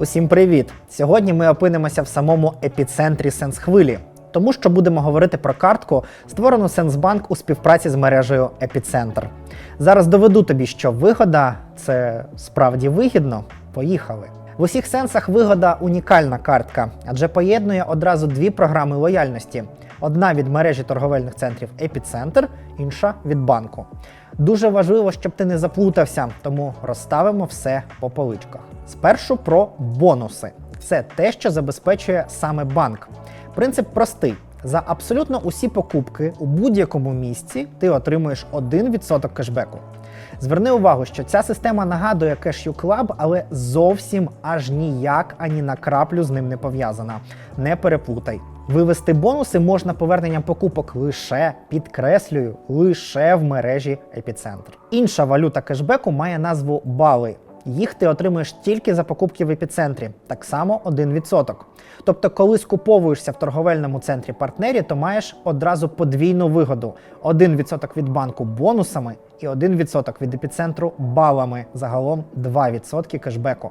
Усім привіт! Сьогодні ми опинимося в самому епіцентрі сенс-хвилі, тому що будемо говорити про картку, створену Сенсбанк у співпраці з мережею Епіцентр. Зараз доведу тобі, що вигода це справді вигідно. Поїхали. В усіх сенсах вигода унікальна картка, адже поєднує одразу дві програми лояльності: одна від мережі торговельних центрів Епіцентр, інша від банку. Дуже важливо, щоб ти не заплутався, тому розставимо все по поличках. Спершу про бонуси. Це те, що забезпечує саме банк. Принцип простий. За абсолютно усі покупки у будь-якому місці ти отримуєш 1% кешбеку. Зверни увагу, що ця система нагадує Cashew Club, але зовсім аж ніяк ані на краплю з ним не пов'язана. Не переплутай. Вивести бонуси можна поверненням покупок лише підкреслюю, лише в мережі Епіцентр. Інша валюта кешбеку має назву бали. Їх ти отримуєш тільки за покупки в епіцентрі, так само 1%. Тобто, коли скуповуєшся в торговельному центрі партнері, то маєш одразу подвійну вигоду: 1% від банку бонусами і 1% від епіцентру балами. Загалом 2% кешбеку.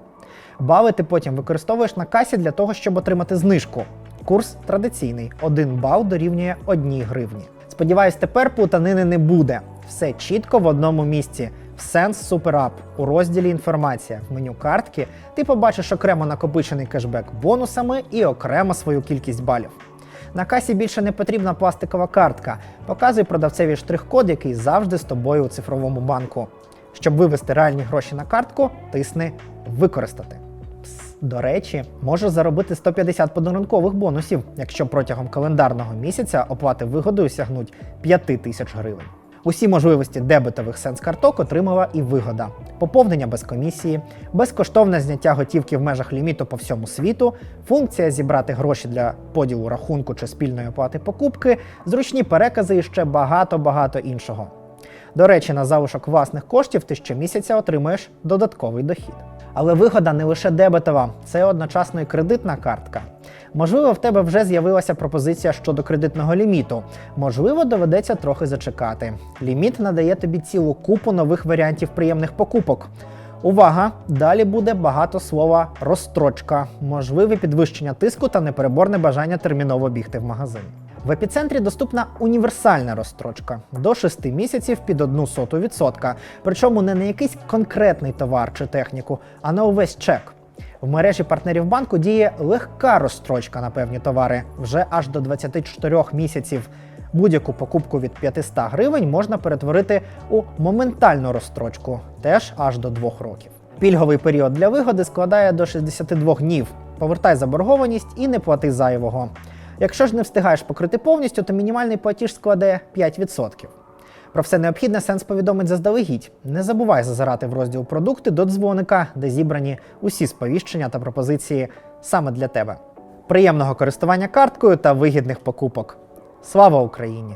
Бали ти потім використовуєш на касі для того, щоб отримати знижку. Курс традиційний: 1 бал дорівнює 1 гривні. Сподіваюсь, тепер плутанини не буде. Все чітко в одному місці. В Sense Super App у розділі Інформація в меню картки ти побачиш окремо накопичений кешбек бонусами і окремо свою кількість балів. На касі більше не потрібна пластикова картка. Показуй продавцеві штрих-код, який завжди з тобою у цифровому банку. Щоб вивести реальні гроші на картку, тисни Використати. Пс, До речі, можеш заробити 150 подарункових бонусів, якщо протягом календарного місяця оплати вигодою сягнуть 5 тисяч гривень. Усі можливості дебетових сенс-карток отримала і вигода: поповнення без комісії, безкоштовне зняття готівки в межах ліміту по всьому світу, функція зібрати гроші для поділу рахунку чи спільної оплати покупки, зручні перекази і ще багато-багато іншого. До речі, на залишок власних коштів ти щомісяця отримуєш додатковий дохід. Але вигода не лише дебетова, це одночасно і кредитна картка. Можливо, в тебе вже з'явилася пропозиція щодо кредитного ліміту. Можливо, доведеться трохи зачекати. Ліміт надає тобі цілу купу нових варіантів приємних покупок. Увага! Далі буде багато слова розстрочка, можливе підвищення тиску та непереборне бажання терміново бігти в магазин. В епіцентрі доступна універсальна розстрочка до 6 місяців під 1 соту відсотка. Причому не на якийсь конкретний товар чи техніку, а на увесь чек. В мережі партнерів банку діє легка розстрочка на певні товари вже аж до 24 місяців. Будь-яку покупку від 500 гривень можна перетворити у моментальну розстрочку, теж аж до 2 років. Пільговий період для вигоди складає до 62 днів. Повертай заборгованість і не плати зайвого. Якщо ж не встигаєш покрити повністю, то мінімальний платіж складе 5%. Про все необхідне сенс повідомить заздалегідь. Не забувай зазирати в розділ продукти до дзвоника, де зібрані усі сповіщення та пропозиції саме для тебе. Приємного користування карткою та вигідних покупок. Слава Україні!